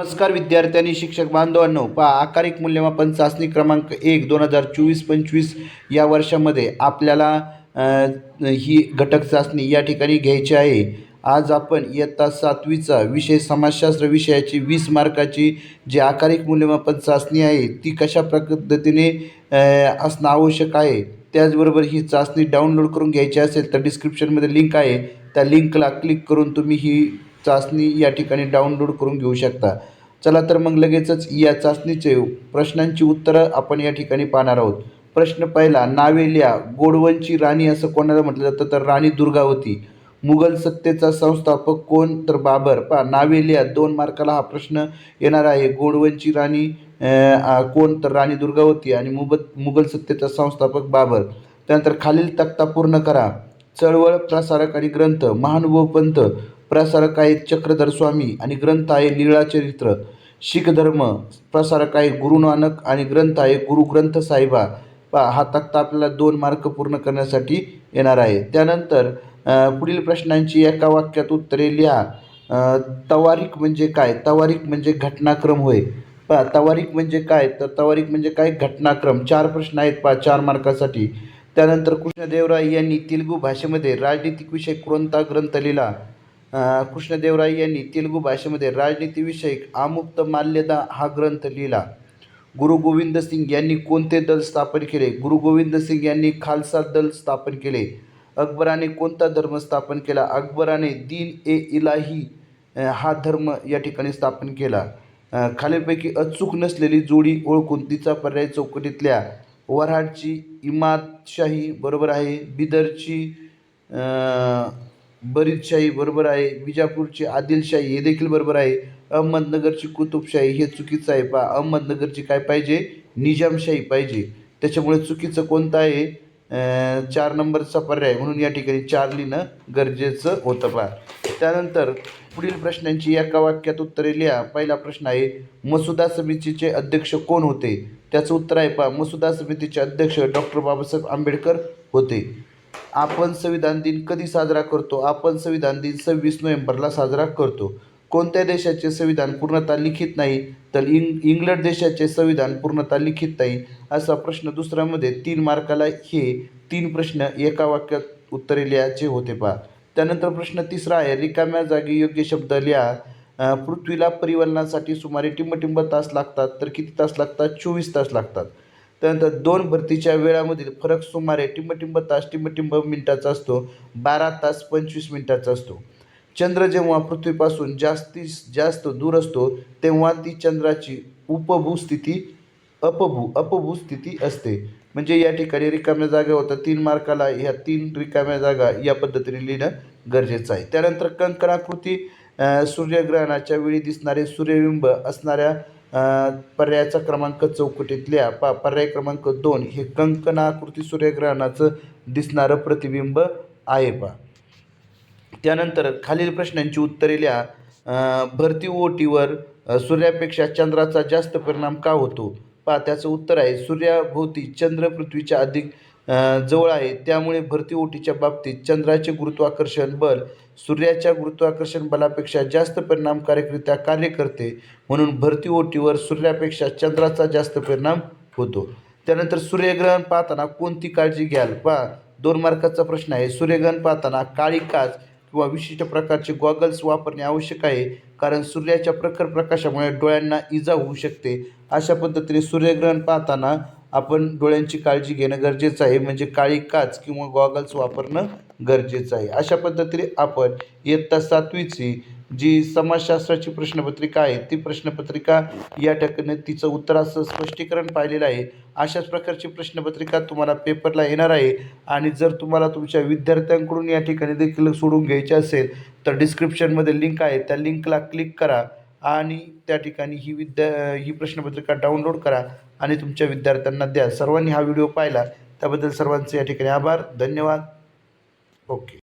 नमस्कार विद्यार्थ्यांनी शिक्षक बांधवांनो. पहा आकारिक मूल्यमापन चाचणी क्रमांक एक दोन हजार चोवीस पंचवीस या वर्षामध्ये आपल्याला ही घटक चाचणी या ठिकाणी घ्यायची आहे. आज आपण इयत्ता सातवीचा विषय समाजशास्त्र विषयाची वीस मार्काची जी आकारिक मूल्यमापन चाचणी आहे ती कशा पद्धतीने असणं आवश्यक आहे त्याचबरोबर ही चाचणी डाउनलोड करून घ्यायची असेल तर डिस्क्रिप्शनमध्ये लिंक आहे. त्या लिंकला क्लिक करून तुम्ही ही चाचणी या ठिकाणी डाउनलोड करून घेऊ शकता. चला तर मग लगेचच या चाचणीचे प्रश्नांची उत्तरं आपण या ठिकाणी पाहणार आहोत. प्रश्न पहिला नावे लिहा गोडवनची राणी असं कोणाला म्हटलं जातं? तर राणी दुर्गावती. मुघल सत्तेचा संस्थापक कोण? तर बाबर. पहा नावे लिहा दोन मार्काला हा प्रश्न येणार आहे. गोडवनची राणी कोण? तर राणी दुर्गावती आणि मुबत मुघल सत्तेचा संस्थापक बाबर. त्यानंतर खालील तक्ता पूर्ण करा. चळवळ प्रसारक आणि ग्रंथ महानुभव पंत प्रसारक आहेत चक्रधर स्वामी आणि ग्रंथ आहे लीळाचरित्र शीख धर्म प्रसारक आहे गुरु नानक आणि ग्रंथ आहे गुरु ग्रंथ साहिबा पहा हा तक्ता आपल्याला दोन मार्क पूर्ण करण्यासाठी येणार आहे. त्यानंतर पुढील प्रश्नांची एका वाक्यात उत्तरे लिहा. तवारीख म्हणजे काय? तवारीख म्हणजे घटनाक्रम होय. पहा तवारीख म्हणजे काय? तर तवारीख म्हणजे काय? घटनाक्रम. चार प्रश्न आहेत पहा चार मार्कासाठी. त्यानंतर कृष्णदेवराय यांनी तेलुगू भाषेमध्ये राजनीतिक विषय कोणता ग्रंथ लिहिला? कृष्णदेवराय यांनी तेलुगू भाषेमध्ये राजनीतीविषयक आमुक्त माल्यदा हा ग्रंथ लिहिला. गुरु गोविंद सिंग यांनी कोणते दल स्थापन केले? गुरु गोविंद सिंग यांनी खालसा दल स्थापन केले. अकबराने कोणता धर्म स्थापन केला? अकबराने दीन ए इलाही हा धर्म या ठिकाणी स्थापन केला. खालीलपैकी अचूक नसलेली जोडी ओळखून तिचा पर्याय चौकटीतल्या वऱ्हाडची इमादशाही बरोबर आहे. बिदरची बरीदशाही बरोबर आहे. विजापूरची आदिलशाही हे देखील बरोबर आहे. अहमदनगरची कुतुबशाही हे चुकीचं आहे. पा अहमदनगरची काय पाहिजे? निजामशाही पाहिजे. त्याच्यामुळे चुकीचं कोणतं आहे? चार नंबरचा पर्याय म्हणून या ठिकाणी चार लिहिणं गरजेचं होतं. पहा. त्यानंतर पुढील प्रश्नांची एका वाक्यात उत्तरे लिहा. पहिला प्रश्न आहे मसुदा समितीचे अध्यक्ष कोण होते? त्याचं उत्तर आहे पहा मसुदा समितीचे अध्यक्ष डॉक्टर बाबासाहेब आंबेडकर होते. आपण संविधान दिन कधी साजरा करतो? आपण संविधान दिन सव्वीस नोव्हेंबरला साजरा करतो. कोणत्या देशाचे संविधान पूर्णतः लिखित नाही तर इंग इंग्लंड देशाचे संविधान पूर्णतः लिखित नाही असा प्रश्न दुसऱ्यामध्ये तीन मार्काला हे तीन प्रश्न एका वाक्यात उत्तरे लिहायचे होते पहा. त्यानंतर प्रश्न तिसरा आहे रिकाम्या जागी योग्य शब्द लिहा. पृथ्वीला परिवलनासाठी सुमारे टिंबटिंब तास लागतात तर किती तास लागतात? चोवीस तास लागतात. त्यानंतर दोन भरतीच्या वेळामधील फरक सुमारे टिंबटिंब तास टिंबटिंब मिनिटाचा असतो. बारा तास पंचवीस मिनिटाचा असतो. चंद्र जेव्हा पृथ्वीपासून जास्तीस जास्त दूर असतो तेव्हा ती चंद्राची उपभूस्थिती अपभू अपभूस्थिती असते. म्हणजे या ठिकाणी रिकाम्या जागा होतात. तीन मार्काला ह्या तीन रिकाम्या जागा या पद्धतीने लिहिणं गरजेचं आहे. त्यानंतर कंकणाकृती सूर्यग्रहणाच्या वेळी दिसणारे सूर्यबिंब असणाऱ्या पर्यायाचा क्रमांक चौकटीतल्या पा पर्याय क्रमांक दोन हे कंकणाकृती सूर्यग्रहणाचं दिसणारं प्रतिबिंब आहे पा. त्यानंतर खालील प्रश्नांची उत्तरे लिहा. भरती ओटीवर सूर्यापेक्षा चंद्राचा जास्त परिणाम का होतो? पहा त्याचं उत्तर आहे सूर्याभोवती चंद्र पृथ्वीच्या अधिक जवळ आहे. त्यामुळे भरती ओटीच्या बाबतीत चंद्राचे गुरुत्वाकर्षण बल सूर्याच्या गुरुत्वाकर्षण बलापेक्षा जास्त परिणामकारकरित्या कार्य करते. म्हणून भरती ओटीवर सूर्यापेक्षा चंद्राचा जास्त परिणाम होतो. त्यानंतर सूर्यग्रहण पाहताना कोणती काळजी घ्याल? पहा दोन मार्काचा प्रश्न आहे. सूर्यग्रहण पाहताना काळी काच किंवा विशिष्ट प्रकारचे गॉगल्स वापरणे आवश्यक आहे कारण सूर्याच्या प्रखर प्रकाशामुळे डोळ्यांना इजा होऊ शकते. अशा पद्धतीने सूर्यग्रहण पाहताना आपण डोळ्यांची काळजी घेणं गरजेचं आहे. म्हणजे काळी काच किंवा गॉगल्स वापरणं गरजेचं आहे. अशा पद्धतीने आपण इयत्ता सातवीची जी समाजशास्त्राची प्रश्नपत्रिका आहे ती प्रश्नपत्रिका या ठिकाणी तिचं उत्तराचं स्पष्टीकरण पाहिलेलं आहे. अशाच प्रकारची प्रश्नपत्रिका तुम्हाला पेपरला येणार आहे. आणि जर तुम्हाला तुमच्या विद्यार्थ्यांकडून या ठिकाणी देखील सोडून घ्यायची असेल तर डिस्क्रिप्शनमध्ये लिंक आहे. त्या लिंकला क्लिक करा. आणि त्या ठिकाणी ही विद्या ही प्रश्नपत्रिका डाउनलोड करा आणि तुमच्या विद्यार्थ्यांना द्या. सर्वांनी हा व्हिडिओ पाहिला त्याबद्दल सर्वांचे या ठिकाणी आभार धन्यवाद. ओके.